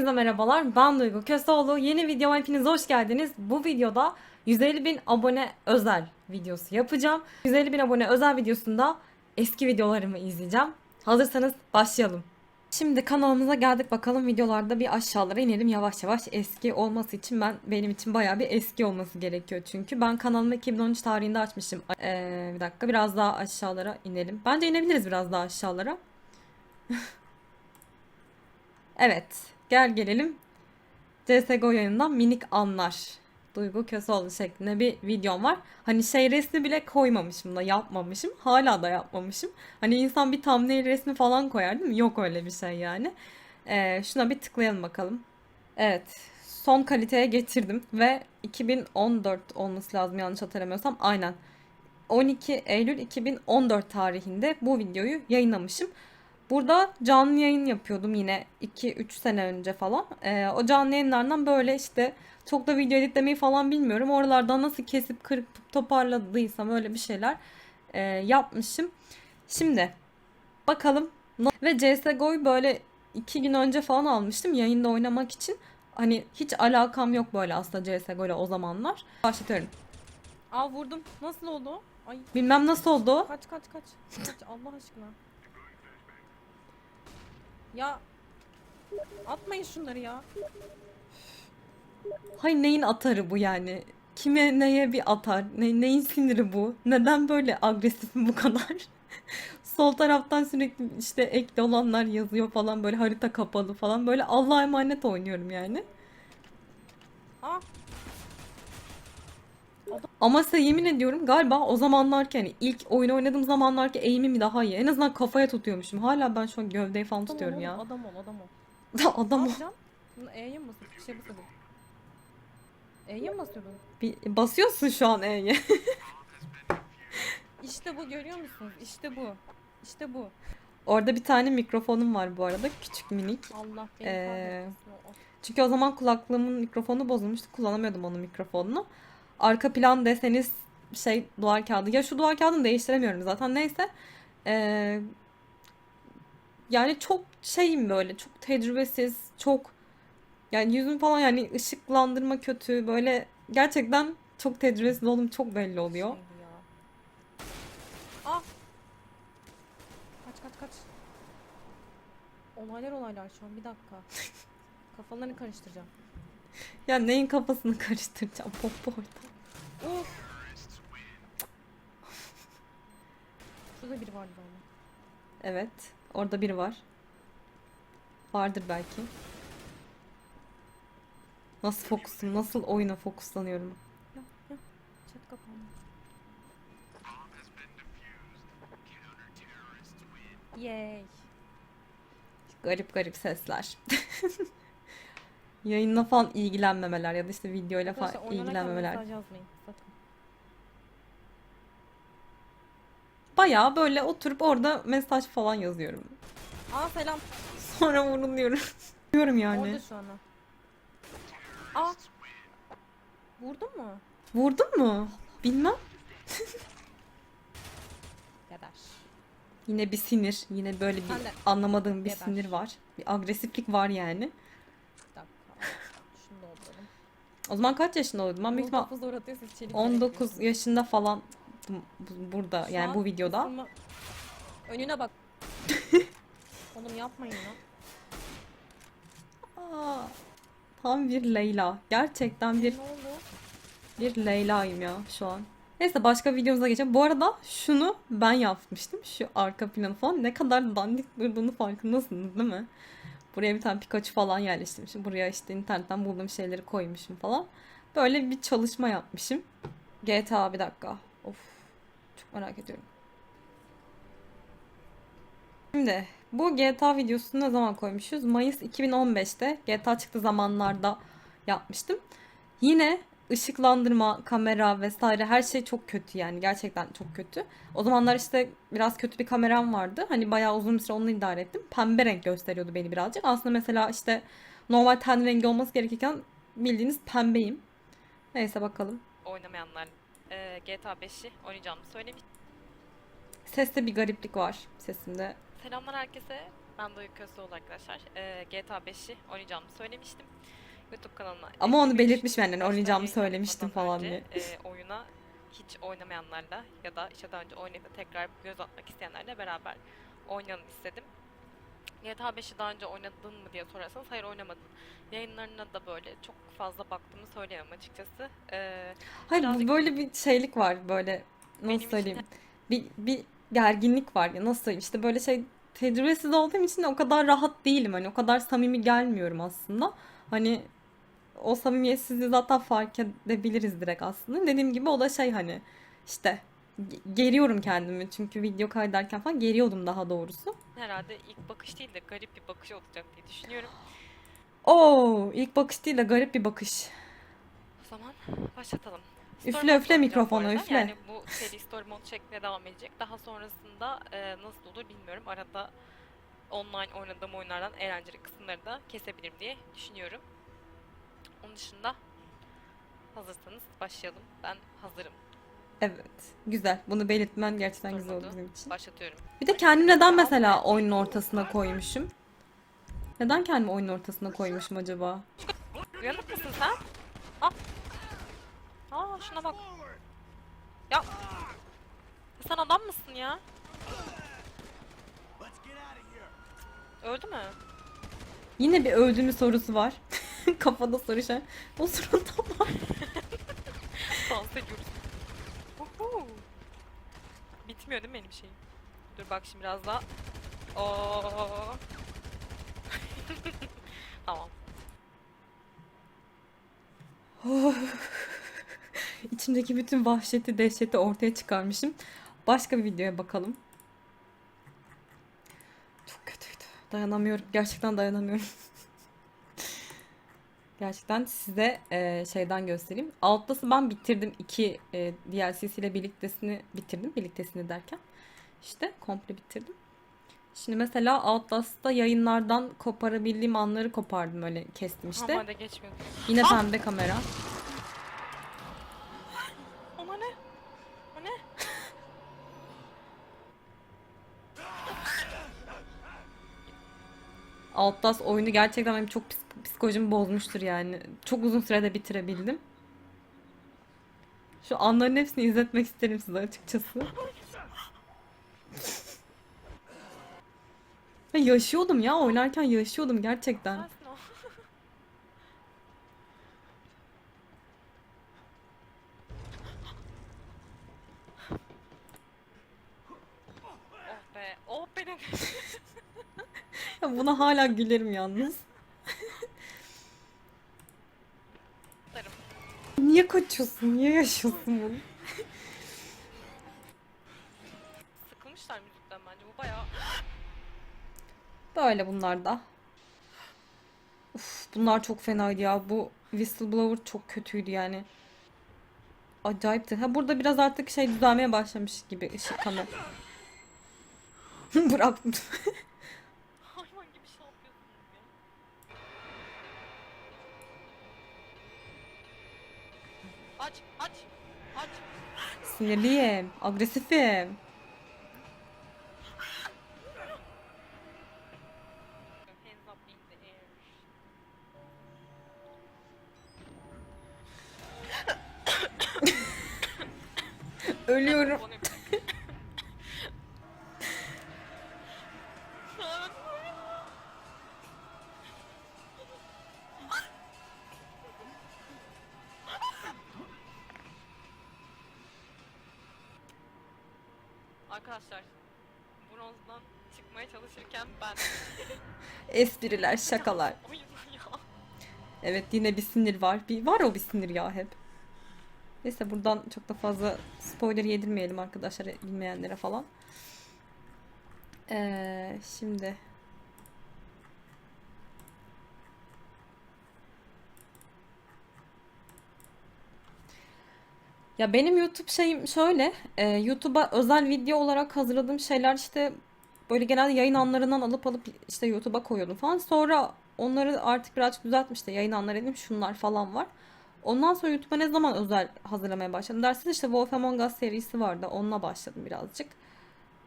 Hepinize merhabalar. Ben Duygu Köseoğlu. Yeni videoma hepiniz hoş geldiniz. Bu videoda 150 bin abone özel videosu yapacağım. 150 bin abone özel videosunda eski videolarımı izleyeceğim. Hazırsanız başlayalım. Şimdi kanalımıza geldik bakalım videolarda bir aşağılara inelim yavaş yavaş eski olması için ben benim için bayağı bir eski olması gerekiyor çünkü ben kanalımı 2013 tarihinde açmışım. Ee, bir dakika biraz daha aşağılara inelim. Bence inebiliriz biraz daha aşağılara. Evet, gel gelelim. CSGO yayından minik anlar. Duygu Köseoğlu şeklinde bir videom var. Hani şey resmi bile koymamışım da yapmamışım. Hala da yapmamışım. Hani insan bir thumbnail resmi falan koyar değil mi? Yok öyle bir şey yani. Ee, şuna bir tıklayalım bakalım. Evet, son kaliteye getirdim ve 2014 olması lazım yanlış hatırlamıyorsam. Aynen. 12 Eylül 2014 tarihinde bu videoyu yayınlamışım. Burada canlı yayın yapıyordum yine 2-3 sene önce falan. Ee, o canlı yayınlardan böyle işte çok da video editlemeyi falan bilmiyorum. Oralardan nasıl kesip kırıp toparladıysam öyle bir şeyler e, yapmışım. Şimdi bakalım. Ve CSGO'yu böyle 2 gün önce falan almıştım yayında oynamak için. Hani hiç alakam yok böyle aslında CSGO ile o zamanlar. Başlatıyorum. Aa vurdum. Nasıl oldu? Ay bilmem nasıl oldu. Kaç kaç kaç. Kaç Allah aşkına. Ya atmayın şunları ya. Hayır neyin atarı bu yani? Kime neye bir atar? Ne, neyin siniri bu? Neden böyle agresifim bu kadar? Sol taraftan sürekli işte ekli olanlar yazıyor falan böyle harita kapalı falan böyle Allah'a emanet oynuyorum yani. Ah Ama size yemin ediyorum galiba o zamanlarki hani ilk oyun oynadığım zamanlarki eğimim daha iyi. En azından kafaya tutuyormuşum. Hala ben şu an gövdeyi falan adam tutuyorum ol, ya. Adam ol adam ol. Adam ne o. yapacaksın? Bunu E'ye mi basıp bir şey basıyordun? E'ye mi basıyordun? Bir, basıyorsun şu an E'ye. İşte bu görüyor musunuz? İşte bu. İşte bu. Orada bir tane mikrofonum var bu arada. Küçük minik. Allah beni Ee, Çünkü o zaman kulaklığımın mikrofonu bozulmuştu. Kullanamıyordum onun mikrofonunu. Arka plan deseniz şey duvar kağıdı. Ya şu duvar kağıdını değiştiremiyorum zaten. Neyse. Ee, yani çok şeyim böyle. Çok tecrübesiz. Çok yani yüzüm falan yani ışıklandırma kötü. Böyle gerçekten çok tecrübesiz olduğum çok belli oluyor. Ya. Ah! Kaç kaç kaç. Olaylar olaylar şu an bir dakika. Kafalarını karıştıracağım. Ya neyin kafasını karıştıracağım popo orada. Of! Şurada biri vardı galiba. Evet. Orada biri var. Vardır belki. Nasıl fokusum, nasıl oyuna fokuslanıyorum. Ya ya. Chat kapandı. Yay. Garip garip sesler. Yayınla falan ilgilenmemeler ya da işte videoyla falan Arkadaşlar ilgilenmemeler. mesaj yazmayın. Sakın. Bayağı böyle oturup orada mesaj falan yazıyorum. Aa selam. Sonra vuruluyorum. Diyorum yani. Orada şu anda. Aa. Vurdun mu? Vurdun mu? Bilmem. Geber. Yine bir sinir, yine böyle bir Sen de anlamadığım bir geber. sinir var. Bir agresiflik var yani. Bir dakika. Şunu dolduralım. O zaman kaç yaşında oluyordum? Ben büyük ihtimal Kafası zor atıyor siz çelik 19 yaşında falan burada Şu yani an bu videoda. ısınma- Önüne bak. Oğlum yapmayın lan. Aa, tam bir Leyla. Gerçekten bir Ne oldu? bir Leyla'yım ya şu an. Neyse başka videomuza geçelim. Bu arada şunu ben yapmıştım. Şu arka planı falan. Ne kadar dandik durduğunu farkındasınız değil mi? Buraya bir tane Pikachu falan yerleştirmişim. Buraya işte internetten bulduğum şeyleri koymuşum falan. Böyle bir çalışma yapmışım. GTA bir dakika. Of. Çok merak ediyorum. Şimdi bu GTA videosunu ne zaman koymuşuz? Mayıs 2015'te GTA çıktığı zamanlarda yapmıştım. Yine ışıklandırma, kamera vesaire her şey çok kötü yani gerçekten çok kötü. O zamanlar işte biraz kötü bir kameram vardı. Hani bayağı uzun bir süre onunla idare ettim. Pembe renk gösteriyordu beni birazcık. Aslında mesela işte normal ten rengi olması gerekirken bildiğiniz pembeyim. Neyse bakalım. oynamayanlar e, GTA 5'i oynayacağımı söylemiş. Seste bir gariplik var sesimde. Selamlar herkese. Ben Duygu Köseoğlu arkadaşlar. Ee, GTA 5'i oynayacağımı söylemiştim. YouTube kanalına Ama onu belirtmiş benden, oynayacağımı söylemiştim falan önce, e, oyuna hiç oynamayanlarla ya da işte daha önce oynayıp tekrar göz atmak isteyenlerle beraber oynayalım istedim. GTA 5'i daha önce oynadın mı diye sorarsanız hayır oynamadım. Yayınlarına da böyle çok fazla baktığımı söyleyemem açıkçası. Ee, Hayır Birazcık- böyle bir şeylik var böyle nasıl Benim söyleyeyim bir, bir gerginlik var ya nasıl söyleyeyim işte böyle şey tecrübesiz olduğum için o kadar rahat değilim hani o kadar samimi gelmiyorum aslında hani o samimiyetsizliği zaten fark edebiliriz direkt aslında dediğim gibi o da şey hani işte ge- geriyorum kendimi çünkü video kaydederken falan geriyordum daha doğrusu. herhalde ilk bakış değil de garip bir bakış olacak diye düşünüyorum. Oo ilk bakış değil de garip bir bakış. O zaman başlatalım. Üfle, üfle mikrofonu, üfle. Yani bu seri story mode şeklinde devam edecek. Daha sonrasında e, nasıl olur bilmiyorum. Arada online oynadığım oyunlardan eğlenceli kısımları da kesebilirim diye düşünüyorum. Onun dışında hazırsanız başlayalım. Ben hazırım. Evet güzel bunu belirtmen gerçekten güzel oldu Sormadı. bizim için. Başlatıyorum. Bir de kendimi neden mesela oyunun ortasına koymuşum? Neden kendimi oyunun ortasına koymuşum acaba? Uyanık mısın sen? Aa. Aa şuna bak. Ya. Sen adam mısın ya? Öldü mü? Yine bir öldüğünü sorusu var. Kafada soru işareti. O sırada var. Dans ediyoruz. Uhu. Bitmiyor değil mi benim şeyim? Dur bak şimdi biraz daha. Oo. tamam. İçimdeki bütün vahşeti, dehşeti ortaya çıkarmışım. Başka bir videoya bakalım. Çok kötüydü. Dayanamıyorum. Gerçekten dayanamıyorum. Gerçekten size e, şeyden göstereyim. Outlast'ı ben bitirdim. İki e, DLC'siyle birliktesini bitirdim. Birliktesini derken. İşte komple bitirdim. Şimdi mesela Outlast'ta yayınlardan koparabildiğim anları kopardım öyle kestim işte. Ama da geçmiyor. Yine Ah! pembe kamera. Ama ne? O ne? Outlast oyunu gerçekten benim çok psik- psikolojimi bozmuştur yani. Çok uzun sürede bitirebildim. Şu anların hepsini izletmek isterim size açıkçası. Ya yaşıyordum ya oynarken yaşıyordum gerçekten. Oh be. Oh benim. Ya buna hala gülerim yalnız. Niye kaçıyorsun? Niye yaşıyorsun bunu? Sıkılmışlar müzikten bence. Bu bayağı Böyle bunlar da. Uf, bunlar çok fenaydı ya. Bu Whistleblower çok kötüydü yani. Acayipti. Ha burada biraz artık şey düzelmeye başlamış gibi ışık kamera. Bıraktım. hayvan gibi şey yapıyorsunuz ya. Aç, aç, aç. Sinirliyim. Agresifim. Ölüyorum. Çalışırken ben Espriler, şakalar. Evet yine bir sinir var. Bir var o bir sinir ya hep. Neyse buradan çok da fazla spoiler yedirmeyelim arkadaşlar bilmeyenlere falan. Ee, şimdi Ya benim YouTube şeyim şöyle, e, YouTube'a özel video olarak hazırladığım şeyler işte böyle genelde yayın anlarından alıp alıp işte YouTube'a koyuyordum falan. Sonra onları artık birazcık düzelttim işte yayın anları dedim şunlar falan var. Ondan sonra YouTube'a ne zaman özel hazırlamaya başladım derseniz işte Wolf Among Us serisi vardı. Onunla başladım birazcık.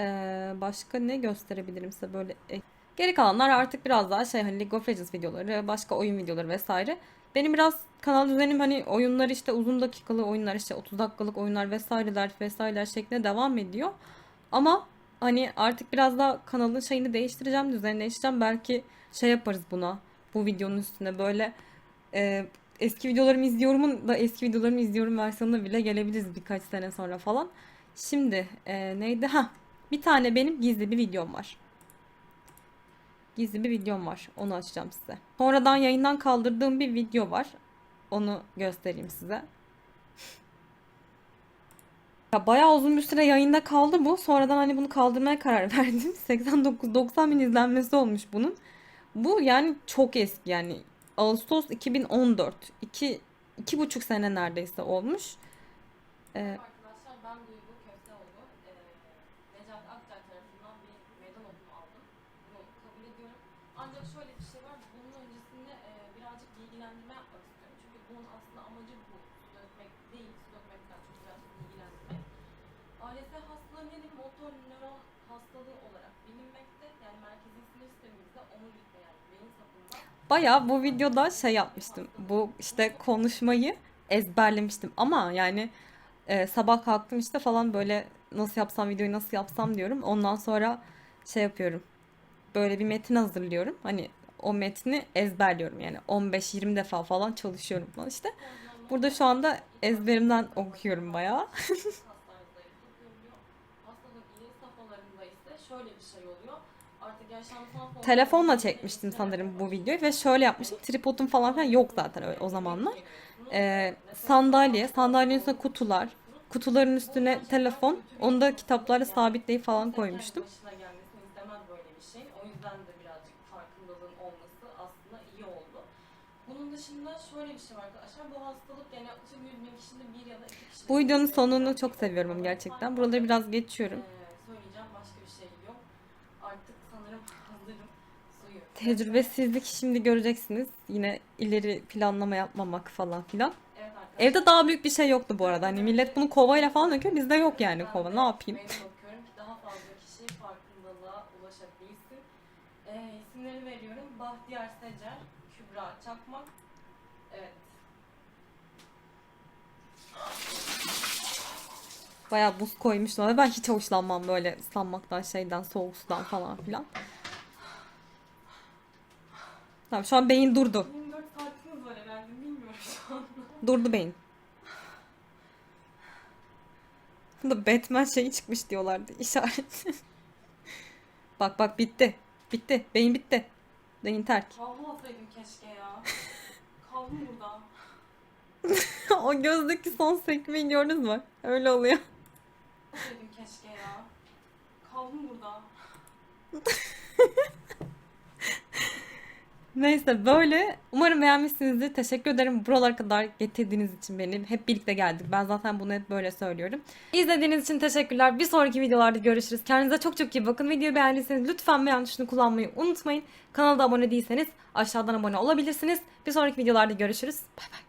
Ee, başka ne gösterebilirim size böyle? e, Geri kalanlar artık biraz daha şey hani League of Legends videoları, başka oyun videoları vesaire. Benim biraz kanal düzenim hani oyunlar işte uzun dakikalı oyunlar işte 30 dakikalık oyunlar vesaireler vesaireler şeklinde devam ediyor. Ama hani artık biraz daha kanalın şeyini değiştireceğim, düzenini değiştireceğim. Belki şey yaparız buna. Bu videonun üstüne böyle e, eski videolarımı izliyorumun da eski videolarımı izliyorum versiyonuna bile gelebiliriz birkaç sene sonra falan. Şimdi e, neydi? Ha, bir tane benim gizli bir videom var. Gizli bir videom var. Onu açacağım size. Sonradan yayından kaldırdığım bir video var. Onu göstereyim size. Ya bayağı uzun bir süre yayında kaldı bu. Sonradan hani bunu kaldırmaya karar verdim. 89-90 bin izlenmesi olmuş bunun. Bu yani çok eski yani. Ağustos 2014. 2 iki buçuk sene neredeyse olmuş. Ee. Ee, şey e. Çünkü bunun aslında amacı bu. Dökmek değil. Bilgilendirmek. ALS hastalığı nedir? Motor nöron hastalığı olarak bilinmekte. Yani merkezi sinir sistemimizde omurilikte yani beyin sapında Bayağı bu videoda şey yapmıştım. Bu işte konuşmayı ezberlemiştim ama yani e, sabah kalktım işte falan böyle nasıl yapsam videoyu nasıl yapsam diyorum. Ondan sonra şey yapıyorum. Böyle bir metin hazırlıyorum. Hani o metni ezberliyorum yani 15-20 defa falan çalışıyorum falan işte. Burada şu anda ezberimden okuyorum bayağı. hastalıklarında yapılıyor. Hastalığın ileri safhalarında ise şöyle bir şey oluyor. Artık yaşamsal fonksiyon- Telefonla çekmiştim sanırım bu videoyu ve şöyle yapmıştım. Tripodum falan filan yok zaten o zamanlar. Ee, sandalye, sandalyenin üstüne kutular, kutuların üstüne telefon, onu da kitaplarla sabitleyip falan koymuştum. Bu hastalık yani yaklaşık 100 bin kişinin bir ya da iki kişinin... Bu videonun sonunu çok seviyorum gerçekten. Buraları biraz geçiyorum. Ee, söyleyeceğim başka bir şey yok. Artık sanırım hazırım. Suyu. Tecrübesizlik şimdi göreceksiniz. Yine ileri planlama yapmamak falan filan. Evet arkadaşlar. Evde daha büyük bir şey yoktu bu arada. Hani millet bunu kovayla falan döküyor. Bizde yok yani kova. Ne yapayım? Meydan okuyorum ki daha fazla kişi farkındalığa ulaşabilsin. Ee, isimleri veriyorum. Bahtiyar Secer, Kübra Çakmak. Evet. Bayağı buz koymuşlar ben hiç hoşlanmam böyle ıslanmaktan, şeyden, soğuk sudan falan filan. Tamam şu an beyin durdu. 24 saatiniz var herhalde bilmiyorum şu an. Durdu beyin. Bunda Batman şeyi çıkmış diyorlardı işaret. bak bak bitti. Bitti. Beyin bitti. Beyin terk. Havlu alsaydım keşke ya. Kaldım burada. o gözdeki son sekmeyi gördünüz mü? Öyle oluyor. Alsaydım keşke ya. Kaldım burada. Neyse böyle. Umarım beğenmişsinizdir. Teşekkür ederim buralara kadar getirdiğiniz için beni. Hep birlikte geldik. Ben zaten bunu hep böyle söylüyorum. İzlediğiniz için teşekkürler. Bir sonraki videolarda görüşürüz. Kendinize çok çok iyi bakın. Videoyu beğendiyseniz lütfen beğen tuşunu kullanmayı unutmayın. Kanala da abone değilseniz aşağıdan abone olabilirsiniz. Bir sonraki videolarda görüşürüz. Bay bay.